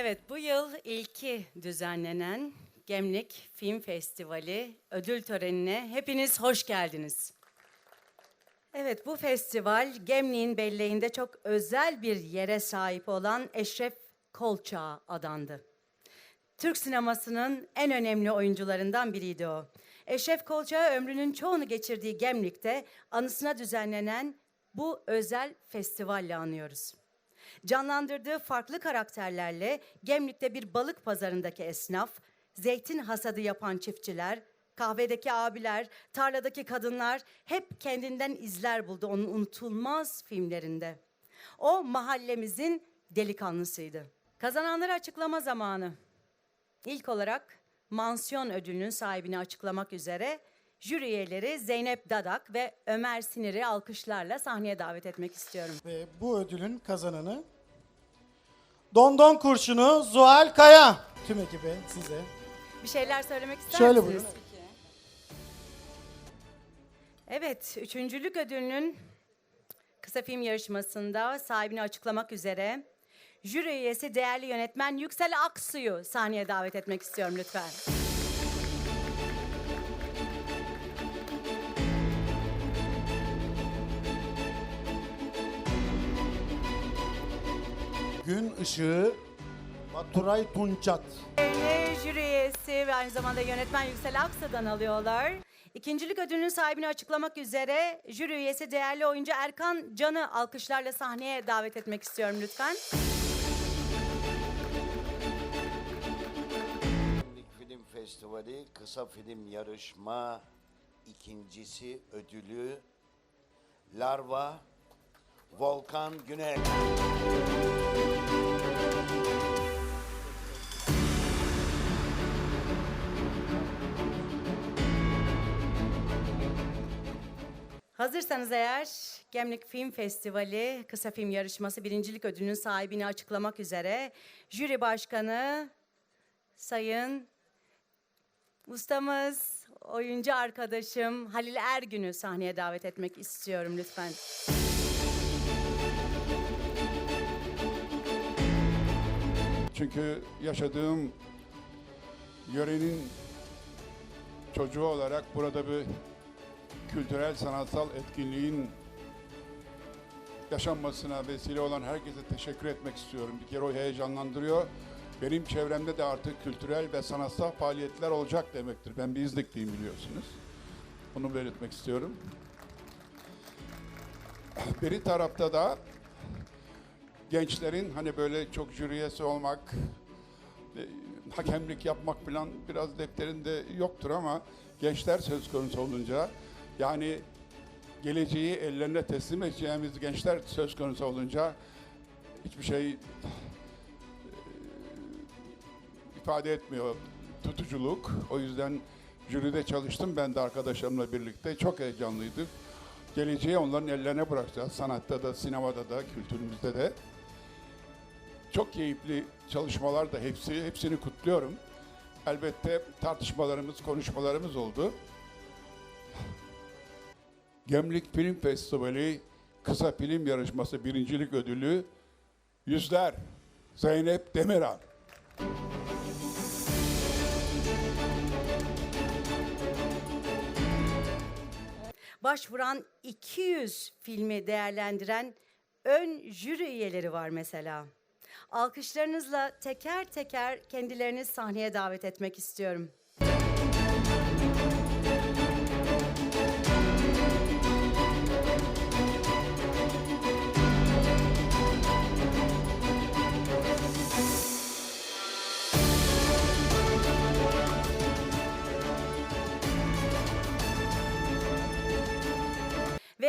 Evet, bu yıl ilki düzenlenen Gemlik Film Festivali ödül törenine hepiniz hoş geldiniz. Evet, bu festival Gemlik'in belleğinde çok özel bir yere sahip olan Eşref Kolçak'a adandı. Türk sinemasının en önemli oyuncularından biriydi o. Eşref Kolçak'ı ömrünün çoğunu geçirdiği Gemlik'te anısına düzenlenen bu özel festivalle anıyoruz. Canlandırdığı farklı karakterlerle Gemlik'te bir balık pazarındaki esnaf, zeytin hasadı yapan çiftçiler, kahvedeki abiler, tarladaki kadınlar hep kendinden izler buldu onun unutulmaz filmlerinde. O mahallemizin delikanlısıydı. Kazananları açıklama zamanı. İlk olarak mansiyon ödülünün sahibini açıklamak üzere jüri üyeleri Zeynep Dadak ve Ömer Sinir'i alkışlarla sahneye davet etmek istiyorum. Ve bu ödülün kazananı Dondon Kurşunu Zuhal Kaya. Tüm ekibe size. Bir şeyler söylemek ister Şöyle misiniz? buyurun. Evet, üçüncülük ödülünün kısa film yarışmasında sahibini açıklamak üzere jüri üyesi değerli yönetmen Yüksel Aksu'yu sahneye davet etmek istiyorum lütfen. Gün ışığı Baturay Tunçat. Ve jüri üyesi ve aynı zamanda yönetmen Yüksel Aksu'dan alıyorlar. İkincilik ödülünün sahibini açıklamak üzere jüri üyesi değerli oyuncu Erkan Can'ı alkışlarla sahneye davet etmek istiyorum lütfen. Film Festivali kısa film yarışma ikincisi ödülü Larva Volkan Güney. Hazırsanız eğer Gemlik Film Festivali kısa film yarışması birincilik ödülünün sahibini açıklamak üzere jüri başkanı Sayın ustamız, oyuncu arkadaşım Halil Ergün'ü sahneye davet etmek istiyorum lütfen. Çünkü yaşadığım yörenin çocuğu olarak burada bir kültürel sanatsal etkinliğin yaşanmasına vesile olan herkese teşekkür etmek istiyorum. Bir kere o heyecanlandırıyor. Benim çevremde de artık kültürel ve sanatsal faaliyetler olacak demektir. Ben bir İznikliyim biliyorsunuz. Bunu belirtmek istiyorum. Bir tarafta da gençlerin hani böyle çok jüriyesi olmak, e, hakemlik yapmak falan biraz defterinde yoktur ama gençler söz konusu olunca yani geleceği ellerine teslim edeceğimiz gençler söz konusu olunca hiçbir şey e, ifade etmiyor tutuculuk. O yüzden jüride çalıştım ben de arkadaşlarımla birlikte. Çok heyecanlıydık. Geleceği onların ellerine bırakacağız. Sanatta da, sinemada da, kültürümüzde de. Çok keyifli çalışmalar da hepsi, hepsini kutluyorum. Elbette tartışmalarımız, konuşmalarımız oldu. Gemlik Film Festivali kısa film yarışması birincilik ödülü Yüzler Zeynep Demiran. Başvuran 200 filmi değerlendiren ön jüri üyeleri var mesela. Alkışlarınızla teker teker kendilerini sahneye davet etmek istiyorum.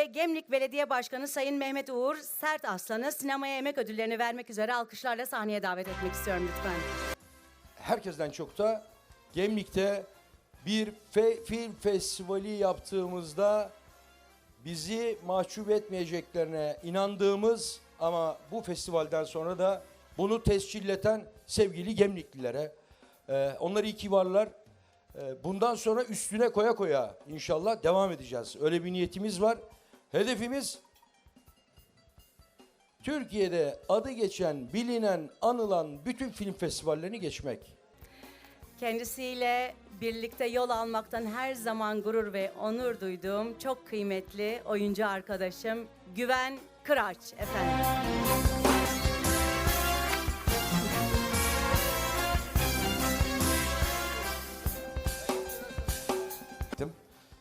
Ve Gemlik Belediye Başkanı Sayın Mehmet Uğur Sert Aslan'ı sinemaya emek ödüllerini vermek üzere alkışlarla sahneye davet etmek istiyorum lütfen. herkesten çok da Gemlik'te bir fe- film festivali yaptığımızda bizi mahcup etmeyeceklerine inandığımız ama bu festivalden sonra da bunu tescilleten sevgili Gemliklilere. Ee, onlar iyi ki varlar. Ee, bundan sonra üstüne koya koya inşallah devam edeceğiz. Öyle bir niyetimiz var. Hedefimiz Türkiye'de adı geçen, bilinen, anılan bütün film festivallerini geçmek. Kendisiyle birlikte yol almaktan her zaman gurur ve onur duyduğum çok kıymetli oyuncu arkadaşım Güven Kıraç efendim.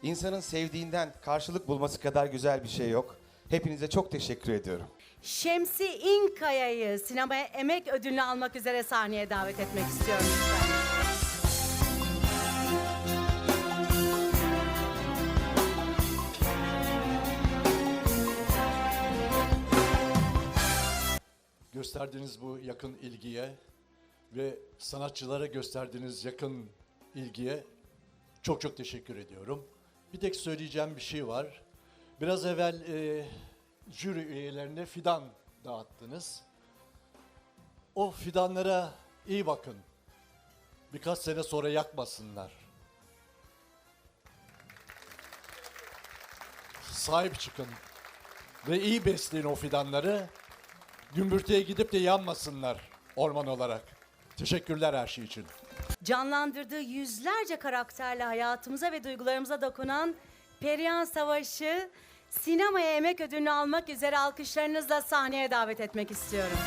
İnsanın sevdiğinden karşılık bulması kadar güzel bir şey yok. Hepinize çok teşekkür ediyorum. Şemsi İnkaya'yı sinemaya emek ödülünü almak üzere sahneye davet etmek istiyorum lütfen. gösterdiğiniz bu yakın ilgiye ve sanatçılara gösterdiğiniz yakın ilgiye çok çok teşekkür ediyorum. Bir tek söyleyeceğim bir şey var. Biraz evvel e, jüri üyelerine fidan dağıttınız. O fidanlara iyi bakın. Birkaç sene sonra yakmasınlar. Sahip çıkın ve iyi besleyin o fidanları. Gümbürtüye gidip de yanmasınlar orman olarak. Teşekkürler her şey için. Canlandırdığı yüzlerce karakterle hayatımıza ve duygularımıza dokunan Perihan Savaş'ı sinemaya emek ödülünü almak üzere alkışlarınızla sahneye davet etmek istiyorum.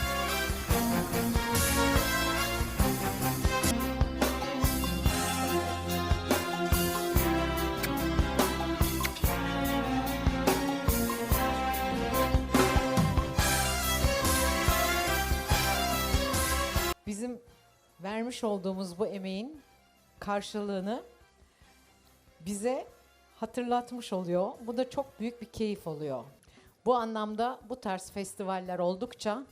Vermiş olduğumuz bu emeğin karşılığını bize hatırlatmış oluyor. Bu da çok büyük bir keyif oluyor. Bu anlamda bu tarz festivaller oldukça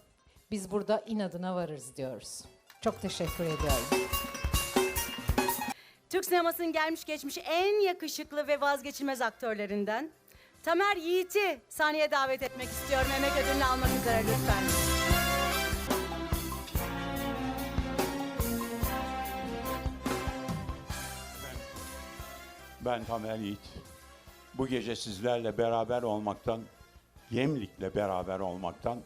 biz burada inadına varırız diyoruz. Çok teşekkür ediyorum. Türk sinemasının gelmiş geçmiş en yakışıklı ve vazgeçilmez aktörlerinden Tamer Yiğit'i sahneye davet etmek istiyorum. Emek ödülünü almak üzere lütfen. Ben Tamer Yiğit. Bu gece sizlerle beraber olmaktan, Gemlik'le beraber olmaktan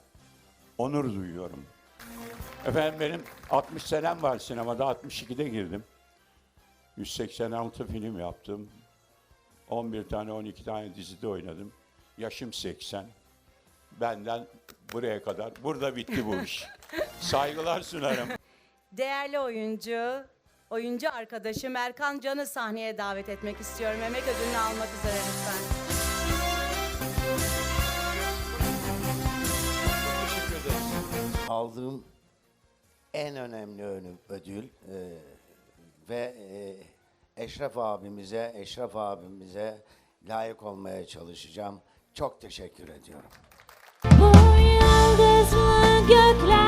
onur duyuyorum. Efendim benim 60 senem var sinemada, 62'de girdim. 186 film yaptım. 11 tane, 12 tane dizide oynadım. Yaşım 80. Benden buraya kadar. Burada bitti bu iş. Saygılar sunarım. Değerli oyuncu, oyuncu arkadaşım Erkan Can'ı sahneye davet etmek istiyorum. Emek ödülünü almak üzere lütfen. Aldığım en önemli önü- ödül e, ve e, Eşref abimize, Eşref abimize layık olmaya çalışacağım. Çok teşekkür ediyorum. Bu yıldızlı gökler